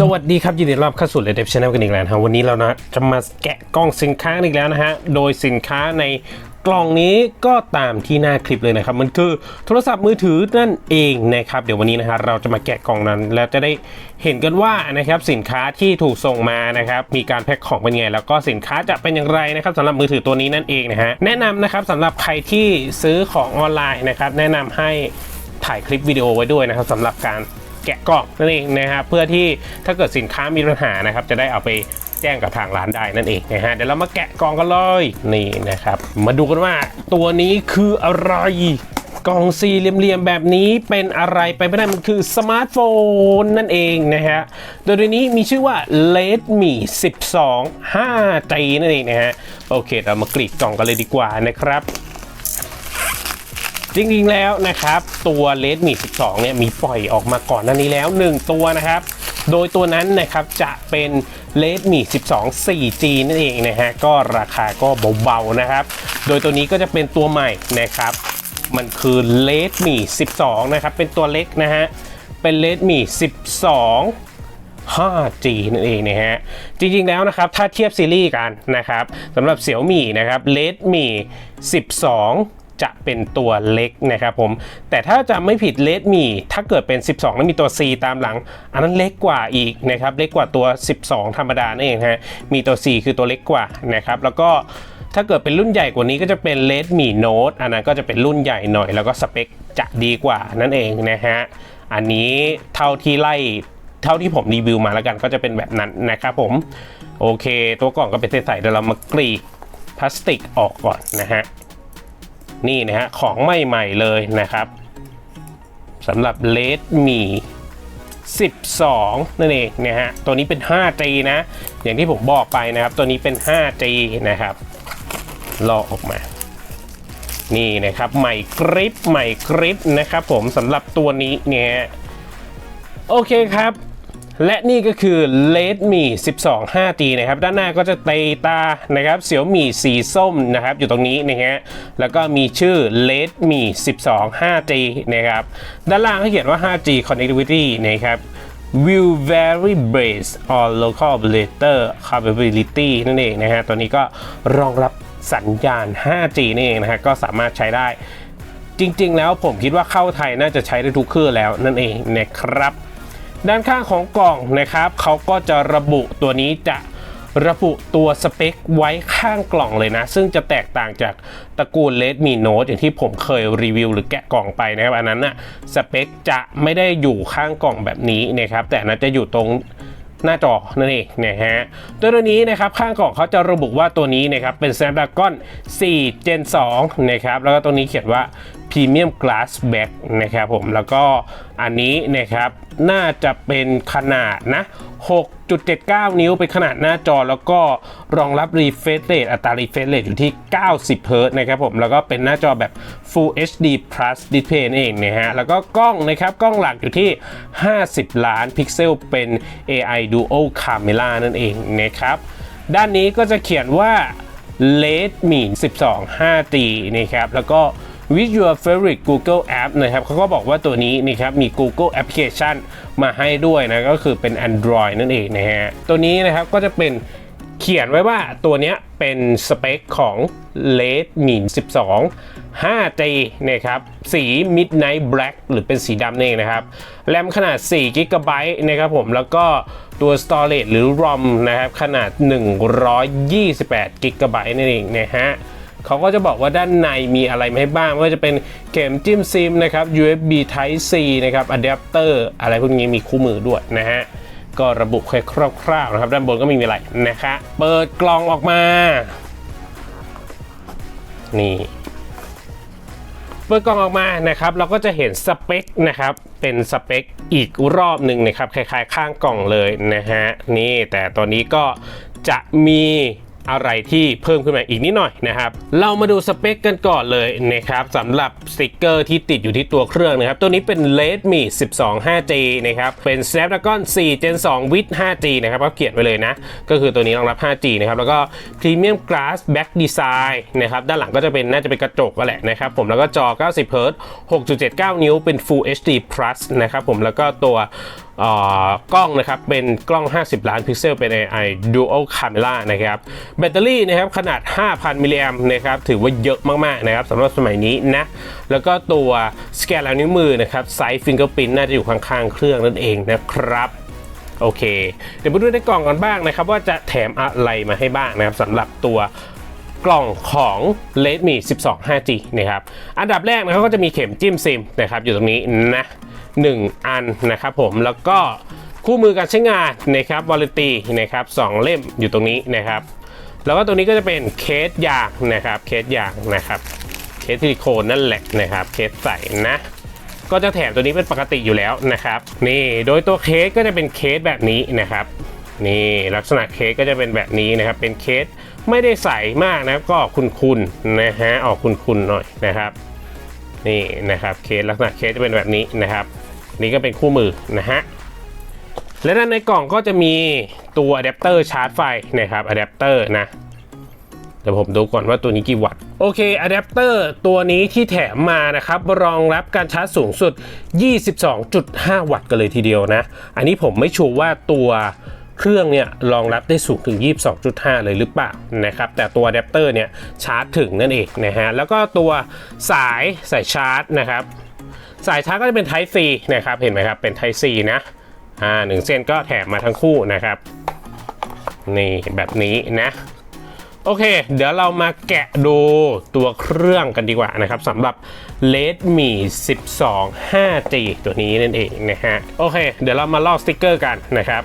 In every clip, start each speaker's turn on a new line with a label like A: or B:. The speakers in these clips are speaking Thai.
A: สวัสดีครับยินดีต้อนรับเข้าสู่ r e d e p Channel กันอีกแล้วนะฮะวันนี้เรานะจะมาแกะกล่องสินค้าอีกแล้วนะฮะโดยสินค้าในกล่องนี้ก็ตามที่หน้าคลิปเลยนะครับ มันคือโทรศัพท์มือถือนั่นเองนะครับ เดี๋ยววันนี้นะฮะเราจะมาแกะกล่องนั้น แล้วจะได้เห็นกันว่านะครับสินค้าที่ถูกส่งมานะครับมีการแพ็คของเป็นไง แล้วก็สินค้าจะเป็นอย่างไรนะครับสำหรับมือถือตัวนี้นั่นเองนะฮะแนะนำนะครับสำหรับใครที่ซื้อของออนไลน์นะครับแนะนำให้ถ่ายคลิปวิดีโอไว้ด้วยนะครับสำหรับการ แกะกล่องนั่นเองนะครับเพื่อที่ถ้าเกิดสินค้ามีปัญหานะครับจะได้เอาไปแจ้งกับทางร้านได้นั่นเองนะฮะเดี๋ยวเรามาแกะกล่องกันเลยนี่นะครับ มาดูกันว่าตัวนี้คืออะไรกล่องสี่เหลี่ยมๆแบบนี้เป็นอะไรไปไม่ได้มันคือสมาร์ทโฟนนั่นเองนะฮะ โดยตัวนี้มีชื่อว่า Redmi 12 5G นั่นเองนะฮะ โอเค เรามากรีดกล่องกันเลยดีกว่านะครับ จริงๆแล้วนะครับ ตัว Redmi 12 เนี่ยมีปล่อยออกมาก่อนหน้านี้แล้ว 1 ตัวนะครับ โดยตัวนั้นนะครับจะเป็น Redmi 12 4G นั่นเองนะฮะก็ราคาก็เบาๆนะครับ โดยตัวนี้ก็จะเป็นตัวใหม่นะครับ มันคือ Redmi 12 นะครับ เป็นตัวเล็กนะฮะเป็น Redmi 12 5G นั่นเองนะฮะ จริงๆแล้วนะครับ ถ้าเทียบซีรีส์กันนะครับสำหรับ Xiaomi นะครับ Redmi 12 จะเป็นตัวเล็กนะครับผม แต่ถ้าจะไม่ผิด Redmi ถ้าเกิดเป็น 12 แล้วมีตัว C ตามหลัง อันนั้นเล็กกว่าอีกนะครับ เล็กกว่าตัว 12 ธรรมดานั่นเองฮะ มีตัว C คือตัวเล็กกว่านะครับ แล้วก็ถ้าเกิดเป็นรุ่นใหญ่กว่านี้ก็จะเป็น Redmi Note อันนั้นก็จะเป็นรุ่นใหญ่หน่อย แล้วก็สเปคจะดีกว่านั่นเองนะฮะ อันนี้เท่าที่ไล่เท่าที่ผมรีวิวมาแล้วกันก็จะเป็นแบบนั้นนะครับผม โอเค ตัวกล่องก็เป็นใสๆเดี๋ยวเรามากรีดพลาสติกออกก่อนนะฮะ นี่นะฮะของใหม่ๆเลยนะครับสำหรับ Redmi 12 นั่นเองนะฮะ ตัวนี้เป็น 5G นะ อย่างที่ผมบอกไปนะครับ ตัวนี้เป็น 5G นะครับ ลอกออกมา นี่นะครับ ใหม่กริป ใหม่กริปนะครับผมสำหรับตัวนี้เนี่ย โอเคครับ และนี่ก็คือ Redmi 12 5G นะครับ ด้านหน้าก็จะเตตานะครับ Xiaomi สีส้มนะครับ อยู่ตรงนี้นะฮะแล้วก็มีชื่อ Redmi 12 5G นะครับ ด้านล่างเขาเขียนว่า 5G connectivity นะครับ will vary based on local operator capability นั่นเองนะฮะ ตัวนี้ก็รองรับสัญญาณ 5G นั่นเองนะฮะ ก็สามารถใช้ได้ จริง ๆ แล้วผมคิดว่าเข้าไทยน่าจะใช้ได้ทุกเครื่องแล้วนั่นเองนะครับ ด้านข้างของกล่องนะครับเขาก็จะระบุตัวนี้จะระบุตัวสเปคไว้ข้างกล่องเลยนะ ซึ่งจะแตกต่างจากตระกูล Redmi Note อย่างที่ผมเคยรีวิวหรือแกะกล่องไปนะครับ อันนั้นนะสเปคจะไม่ได้อยู่ข้างกล่องแบบนี้นะครับ แต่นั้นจะอยู่ตรง หน้าจอนั่นเองนะฮะตัวนี้นะครับข้างกล่องเขาจะระบุว่าตัวนี้นะครับเป็น Snapdragon 4 Gen 2นะครับแล้วก็ตัวนี้เขียนว่า Premium Glass Back นะครับผมแล้วก็อันนี้นะครับน่าจะเป็นขนาดนะ 6.79 นิ้วเป็นขนาดหน้าจอแล้วก็รองรับ refresh rate อัตรา refresh rate อยู่ที่ 90 Hz นะครับผม แล้วก็เป็นหน้าจอแบบ Full HD Plus Display นั่นเองนะฮะ แล้วก็กล้องนะครับ กล้องหลักอยู่ที่ 50 ล้านพิกเซลเป็น AI Dual Camera นั่นเองนะครับ ด้านนี้ก็จะเขียนว่า Redmi 12 5G นะครับ แล้วก็ with your favorite Google App นะครับเขาก็บอกว่าตัวนี้นะครับมี Google Application มาให้ด้วยนะก็คือเป็น Android นั่นเองนะฮะตัวนี้นะครับก็จะเป็นเขียนไว้ว่าตัวนี้เป็นสเปคของ Redmi 12 5G นะครับ สี Midnight Black หรือเป็นสีดำนั่นเองนะครับ แรมขนาด4 g b นะครับผม แล้วก็ตัว Storage หรือ ROM นะครับ ขนาด 128 g b นั่นเองนะฮะ เขาก็จะบอกว่าด้านในมีอะไรมาให้บ้างไม่ว่าจะเป็นเข็มจิ้มซิมนะครับ USB Type C นะครับอะแดปเตอร์อะไรพวกนี้มีคู่มือด้วยนะฮะก็ระบุแค่คร่าวๆนะครับ ด้านบนก็ไมมีอะไรนะคะเปิดกล่องออกมา นี่ เปิดกล่องออกมานะครับ เราก็จะเห็นสเปคนะครับ เป็นสเปคอีกรอบหนึ่งนะครับ คล้ายๆ ข้างกล่องเลยนะฮะ นี่แต่ตัวนี้ก็จะมี อะไรที่เพิ่มขึ้นมาอีกนิดหน่อยนะครับ เรามาดูสเปคกันก่อนเลยนะครับสำหรับสติกเกอร์ที่ติดอยู่ที่ตัวเครื่องนะครับ ตัวนี้เป็น Redmi 12 5G นะครับ เป็น Snapdragon 4 Gen 2 with 5G นะครับก็เขียนไว้เลยนะ ก็คือตัวนี้รองรับ 5G นะครับแล้วก็ Premium Glass Back Design นะครับด้านหลังก็จะเป็นน่าจะเป็นกระจกก็แหละนะครับผมแล้วก็จอ 90 Hz 6.79 นิ้วเป็น Full HD Plus นะครับผมแล้วก็ตัว กล้องนะครับเป็นกล้อง 50 ล้านพิกเซลเป็น AI Dual Camera นะครับแบตเตอรี่นะครับขนาด 5,000 มิลลิแอมนะครับถือว่าเยอะมากๆนะครับสำหรับสมัยนี้นะแล้วก็ตัวสแกนลายนิ้วมือนะครับไซส์ฟิงเกอร์พินน่าจะอยู่ข้างๆ เครื่องนั่นเองนะครับโอเค เดี๋ยวมาดูในกล่องกันบ้างนะครับ ว่าจะแถมอะไรมาให้บ้างนะครับสำหรับตัวกล่องของ Redmi 12 5G นะครับอันดับแรกนะครับก็จะมีเข็มจิ้มซิมนะครับอยู่ตรงนี้นะ 1 อันนะครับผมแล้วก็คู่มือการใช้งานนะครับวอลเลตีนะครับสองเล่มอยู่ตรงนี้นะครับ แล้วก็ตัวนี้ก็จะเป็นเคสยางนะครับเคสยางนะครับเคสซิลิโคนนั่นแหละนะครับเคสใสนะก็จะแถมตัวนี้เป็นปกติอยู่แล้วนะครับ นี่โดยตัวเคสก็จะเป็นเคสแบบนี้นะครับ นี่ลักษณะเคสก็จะเป็นแบบนี้นะครับ เป็นเคสไม่ได้ใสมากนะครับ ก็ออกคุณๆนะฮะออกคุณๆหน่อยนะครับ นี่นะครับเคสลักษณะเคสจะเป็นแบบนี้นะครับ นี่ก็เป็นคู่มือนะฮะและด้านในกล่องก็จะมีตัวอะแดปเตอร์ชาร์จไฟนะครับอะแดปเตอร์นะเดี๋ยวผมดูก่อนว่าตัวนี้กี่วัตต์โอเคอะแดปเตอร์ตัวนี้ที่แถมมานะครับ รองรับการชาร์จสูงสุด 22.5 วัตต์กันเลยทีเดียวนะ อันนี้ผมไม่ชัวร์ว่าตัวเครื่องเนี่ยรองรับได้สูงถึง 22.5 เลยหรือเปล่านะครับ แต่ตัวอะแดปเตอร์เนี่ยชาร์จถึงนั่นเองนะฮะแล้วก็ตัวสายสายชาร์จนะครับ สายชาร์จก็จะเป็น Type C นะครับเห็นไหมครับเป็น Type C นะอ่าหนึ่งเส้นก็แถมมาทั้งคู่นะครับนี่แบบนี้นะโอเค เดี๋ยวเรามาแกะดูตัวเครื่องกันดีกว่านะครับสำหรับ Redmi 12 5G ตัวนี้นั่นเองนะฮะโอเค เดี๋ยวเรามาลอกสติกเกอร์กันนะครับ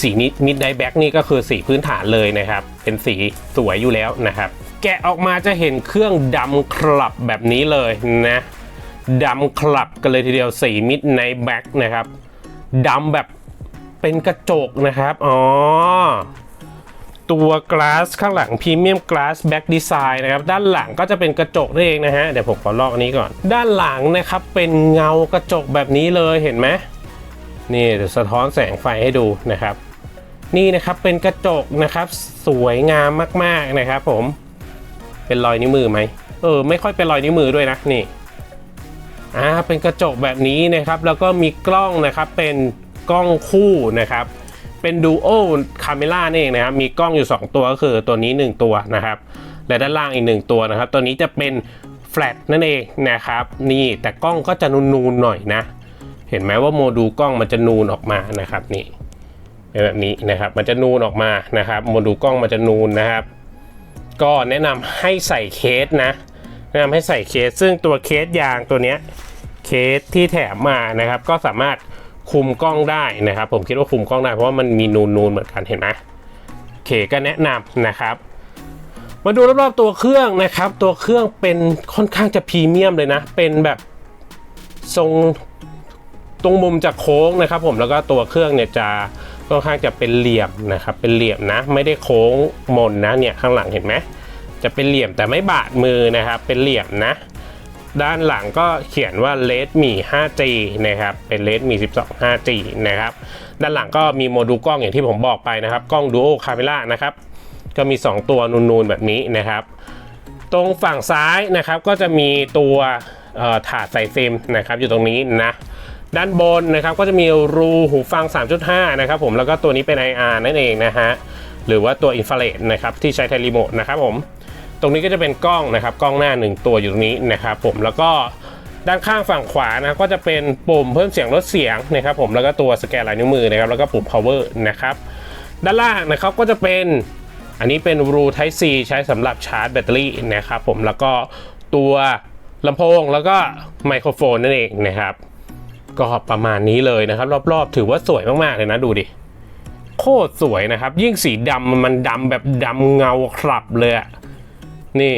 A: สีนี้ Midnight Black นี่ก็คือสีพื้นฐานเลยนะครับ เป็นสีสวยอยู่แล้วนะครับ แกะออกมาจะเห็นเครื่องดำคลับแบบนี้เลยนะ ดำคลับกันเลยทีเดียวสี Midnight Black นะครับดำแบบเป็นกระจกนะครับ อ๋อ ตัวก a s s ข้างหลังพรีเมียมก a s s Back Design นะครับ ด้านหลังก็จะเป็นกระจกนั่นเองนะฮะ เดี๋ยวผมขอลอกอันนี้ก่อน ด้านหลังนะครับเป็นเงากระจกแบบนี้เลยเห็นไหมนี่เดี๋ยวสะท้อนแสงไฟให้ดูนะครับ นี่นะครับเป็นกระจกนะครับ สวยงามมากๆนะครับผม เป็นรอยนิ้วมือไหมเออ ไม่ค่อยเป็นรอยนิ้วมือด้วยนะนี่ อ่าเป็นกระจกแบบนี้นะครับ แล้วก็มีกล้องนะครับเป็นกล้องคู่นะครับ เป็นดูโอคาเมล่านี่เองนะครับ มีกล้องอยู่ 2 ตัวก็คือตัวนี้ 1 ตัวนะครับ และด้านล่างอีก 1 ตัวนะครับ ตัวนี้จะเป็นแฟลชนั่นเองนะครับ นี่แต่กล้องก็จะนูนๆหน่อยนะ เห็นไหมว่าโมดูลกล้องมันจะนูนออกมานะครับนี่แบบนี้นะครับ มันจะนูนออกมานะครับ โมดูลกล้องมันจะนูนนะครับ ก็แนะนำให้ใส่เคสนะ แนะนำให้ใส่เคส ซึ่งตัวเคสยางตัวเนี้ยเคสที่แถมมานะครับ ก็สามารถคุมกล้องได้นะครับ ผมคิดว่าคุมกล้องได้เพราะว่ามันมีนูนๆเหมือนกันเห็นไหมเคก็แนะนำนะครับ มาดูรอบๆตัวเครื่องนะครับ ตัวเครื่องเป็นค่อนข้างจะพรีเมียมเลยนะ เป็นแบบทรงตรงมุมจากโค้งนะครับ ผมแล้วก็ตัวเครื่องเนี่ยจะค่อนข้างจะเป็นเหลี่ยมนะครับ เป็นเหลี่ยมนะ ไม่ได้โค้งมนนะเนี่ยข้างหลังเห็นไหม จะเป็นเหลี่ยมแต่ไม่บาดมือนะครับ เป็นเหลี่ยมนะ ด้านหลังก็เขียนว่า Redmi 5G นะครับ เป็น Redmi 12 5G นะครับ ด้านหลังก็มีโมดูลกล้องอย่างที่ผมบอกไปนะครับ กล้อง Dual Camera นะครับ ก็มี 2 ตัวนูนๆแบบนี้นะครับ ตรงฝั่งซ้ายนะครับก็จะมีตัวถาดใส่ซิมนะครับ อยู่ตรงนี้นะด้านบนนะครับก็จะมีรูหูฟัง 3.5 นะครับผมแล้วก็ตัวนี้เป็น IR นั่นเองนะฮะ หรือว่าตัวอินฟราเรดนะครับที่ใช้ไทรีโมทนะครับผม ตรงนี้ก็จะเป็นกล้องนะครับกล้องหน้า 1 ตัวอยู่ตรงนี้นะครับผมแล้วก็ด้านข้างฝั่งขวานะก็จะเป็นปุ่มเพิ่มเสียงลดเสียงนะครับผมแล้วก็ตัวสแกนลายนิ้วมือนะครับแล้วก็ปุ่ม power นะครับด้านล่างนะครับก็จะเป็นอันนี้เป็นรู Type C ใช้สำหรับชาร์จแบตเตอรี่นะครับผมแล้วก็ตัวลำโพงแล้วก็ไมโครโฟนนั่นเองนะครับ ก็ประมาณนี้เลยนะครับ รอบๆ ถือว่าสวยมากๆเลยนะดูดิ โคตรสวยนะครับ ยิ่งสีดำมันดำแบบดำเงาคลับเลยอะ นี่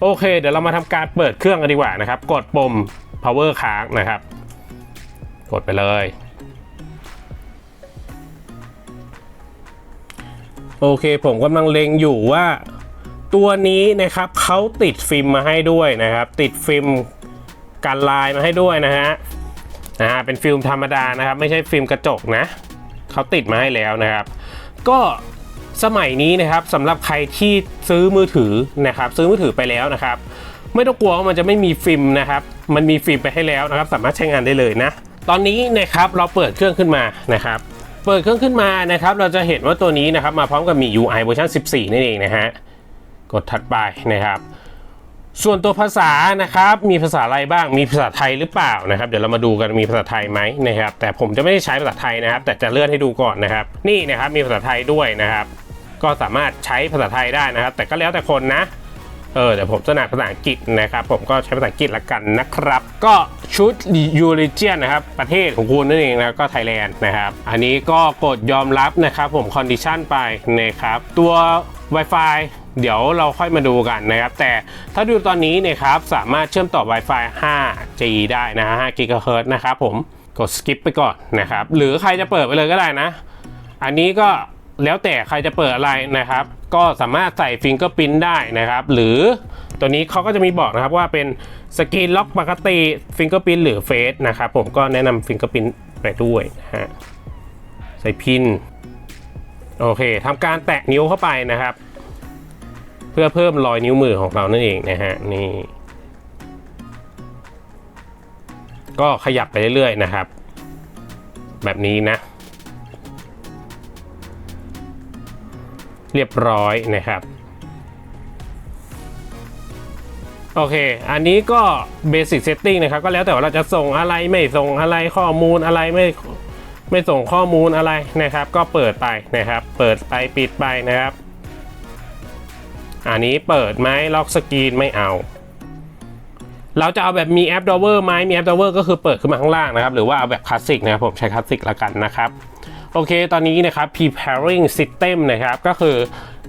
A: โอเค เดี๋ยวเรามาทำการเปิดเครื่องกันดีกว่านะครับ กดปุ่ม power ค้างนะครับ กดไปเลย โอเค ผมกำลังเล็งอยู่ว่า ตัวนี้นะครับเขาติดฟิล์มมาให้ด้วยนะครับ ติดฟิล์มกันลายมาให้ด้วยนะฮะนะฮะเป็นฟิล์มธรรมดานะครับ ไม่ใช่ฟิล์มกระจกนะเขาติดมาให้แล้วนะครับ ก็ สมัยนี้นะครับสำหรับใครที่ซื้อมือถือนะครับซื้อมือถือไปแล้วนะครับ ไม่ต้องกลัวว่ามันจะไม่มีฟิล์มนะครับ มันมีฟิล์มไปให้แล้วนะครับ สามารถใช้งานได้เลยนะ ตอนนี้นะครับเราเปิดเครื่องขึ้นมานะครับ เปิดเครื่องขึ้นมานะครับ เราจะเห็นว่าตัวนี้นะครับมาพร้อมกับมี UI เวอร์ชัน14 นั่นเองนะฮะกดถัดไปนะครับ ส่วนตัวภาษานะครับ มีภาษาอะไรบ้างมีภาษาไทยหรือเปล่านะครับ เดี๋ยวเรามาดูกันมีภาษาไทยไหมนะครับ แต่ผมจะไม่ได้ใช้ภาษาไทยนะครับ แต่จะเลื่อนให้ดูก่อนนะครับ นี่นะครับมีภาษาไทยด้วยนะครับ ก็สามารถใช้ภาษาไทยได้นะครับ แต่ก็แล้วแต่คนนะเออเดี๋ยวผมจะหนักภาษาอังกฤษนะครับ ผมก็ใช้ภาษาอังกฤษละกันนะครับ ก็ชุดยูริเจียนนะครับ ประเทศของคุณนั่นเองนะก็ไทยแลนด์นะครับ อันนี้ก็กดยอมรับนะครับ ผมคอนดิชันไปนะครับ ตัว Wi-Fi เดี๋ยวเราค่อยมาดูกันนะครับ แต่ถ้าดูตอนนี้นะครับ สามารถเชื่อมต่อ Wi-Fi 5G ได้นะฮะ5 GHz นะครับผมกด skip ไปก่อนนะครับ หรือใครจะเปิดไปเลยก็ได้นะ อันนี้ก็ แล้วแต่ใครจะเปิดอะไรนะครับ ก็สามารถใส่ฟิงเกอร์พิ n ได้นะครับ หรือตัวนี้เขาก็จะมีบอกนะครับว่าเป็นสกรีนล็อกปกติฟิงเกอร์พิ n หรือเฟสนะครับ ผมก็แนะนำฟิงเกอร์พิ n ไปด้วยนะฮะใส่พิน โอเคทำการแตะนิ้วเข้าไปนะครับ เพื่อเพิ่มรอยนิ้วมือของเรานั่นเองนะฮะนี่ก็ขยับไปเรื่อยๆนะครับ แบบนี้นะ เรียบร้อยนะครับโอเค อันนี้ก็ Basic Setting นะครับ ก็แล้วแต่ว่าเราจะส่งอะไรไม่ส่งอะไรข้อมูลอะไรไม่ไม่ส่งข้อมูลอะไรนะครับ ก็เปิดไปนะครับ เปิดไปปิดไปนะครับ อันนี้เปิดไหมล็อกสกรีนไม่เอา เราจะเอาแบบมีแอป Dover ไหมมีแอป Dover ก็คือเปิดขึ้นมาข้างล่างนะครับ หรือว่าเอาแบบคลาสสิกนะครับผมใช้คลาสสิกละกันนะครับ โอเค ตอนนี้นะครับ preparing system นะครับก็คือ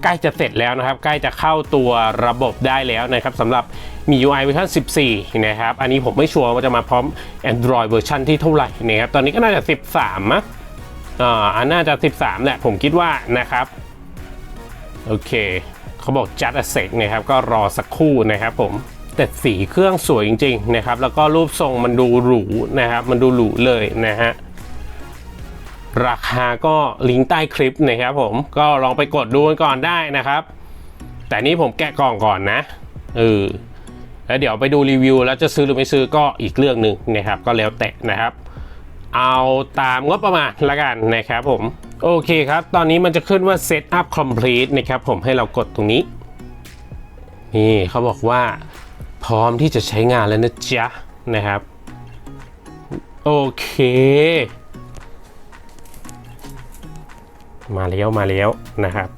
A: ใกล้จะเสร็จแล้วนะครับ ใกล้จะเข้าตัวระบบได้แล้วนะครับสำหรับมี UI เวอร์ชัน14 นะครับ อันนี้ผมไม่ชัวร์ว่าจะมาพร้อม Android เวอร์ชันที่เท่าไหร่นะครับ ตอนนี้ก็น่าจะ 13มั้งอ่าอันน่าจะ 13 แหละ ผมคิดว่านะครับ โอเค เขาบอก just a sec นะครับ ก็รอสักครู่นะครับผม แต่สีเครื่องสวยจริง ๆ นะครับ แล้วก็รูปทรงมันดูหรูนะครับ มันดูหรูเลยนะฮะ ราคาก็ลิงก์ใต้คลิปนะครับผมก็ลองไปกดดูกันก่อนได้นะครับ แต่นี้ผมแกะกล่องก่อนนะเออแล้วเดี๋ยวไปดูรีวิว แล้วจะซื้อหรือไม่ซื้อก็อีกเรื่องหนึ่งนะครับ ก็แล้วแต่นะครับ เอาตามงบประมาณละกันนะครับผมโอเคครับ ตอนนี้มันจะขึ้นว่า Setup Complete นะครับผมให้เรากดตรงนี้ นี่เขาบอกว่าพร้อมที่จะใช้งานแล้วนะจ๊ะนะครับ โอเค มาแล้วมาแล้วนะครับ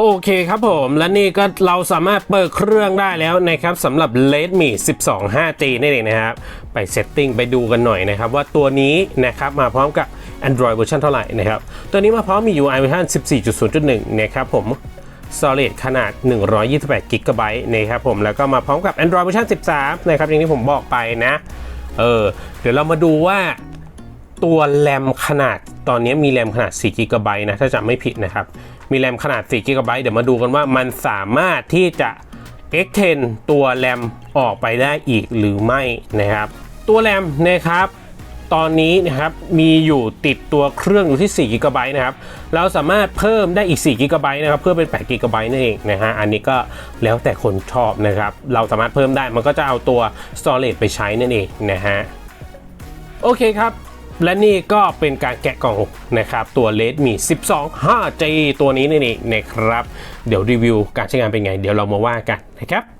A: โอเคครับผมและนี่ก็เราสามารถเปิดเครื่องได้แล้วนะครับสำหรับ Redmi 12 5G นี่เองนะครับ ไปเซตติ้งไปดูกันหน่อยนะครับ ว่าตัวนี้นะครับมาพร้อมกับ Android เวอร์ชันเท่าไหร่นะครับ ตัวนี้มาพร้อมมี UI เวอร์ชัน14.0.1 นะครับผม Solid ขนาด 128 g b นะครับผมแล้วก็มาพร้อมกับ Android เวอร์ชัน13 นะครับอย่างที่ผมบอกไปนะเออเดี๋ยวเรามาดูว่า ตัวแรมขนาดตอนนี้มีแรมขนาด4 g b นะถ้าจำไม่ผิดนะครับ มีแรมขนาด4 g b เดี๋ยวมาดูกันว่ามันสามารถที่จะ extend ตัวแรมออกไปได้อีกหรือไม่นะครับ ตัวแรมนะครับตอนนี้นะครับมีอยู่ติดตัวเครื่องอยู่ที่4 g b นะครับเราสามารถเพิ่มได้อีก4 g b นะครับเพื่อเป็น8 g b นั่นเองนะฮะอันนี้ก็แล้วแต่คนชอบนะครับ เราสามารถเพิ่มได้มันก็จะเอาตัว storage ไปใช้นั่นเองนะฮะโอเคครับ และนี่ก็เป็นการแกะกล่องนะครับ ตัว Redmi 12 5G ตัวนี้นี่นเองนะครับ เดี๋ยวรีวิวการใช้งานเป็นไง เดี๋ยวเรามาว่ากันนะครับ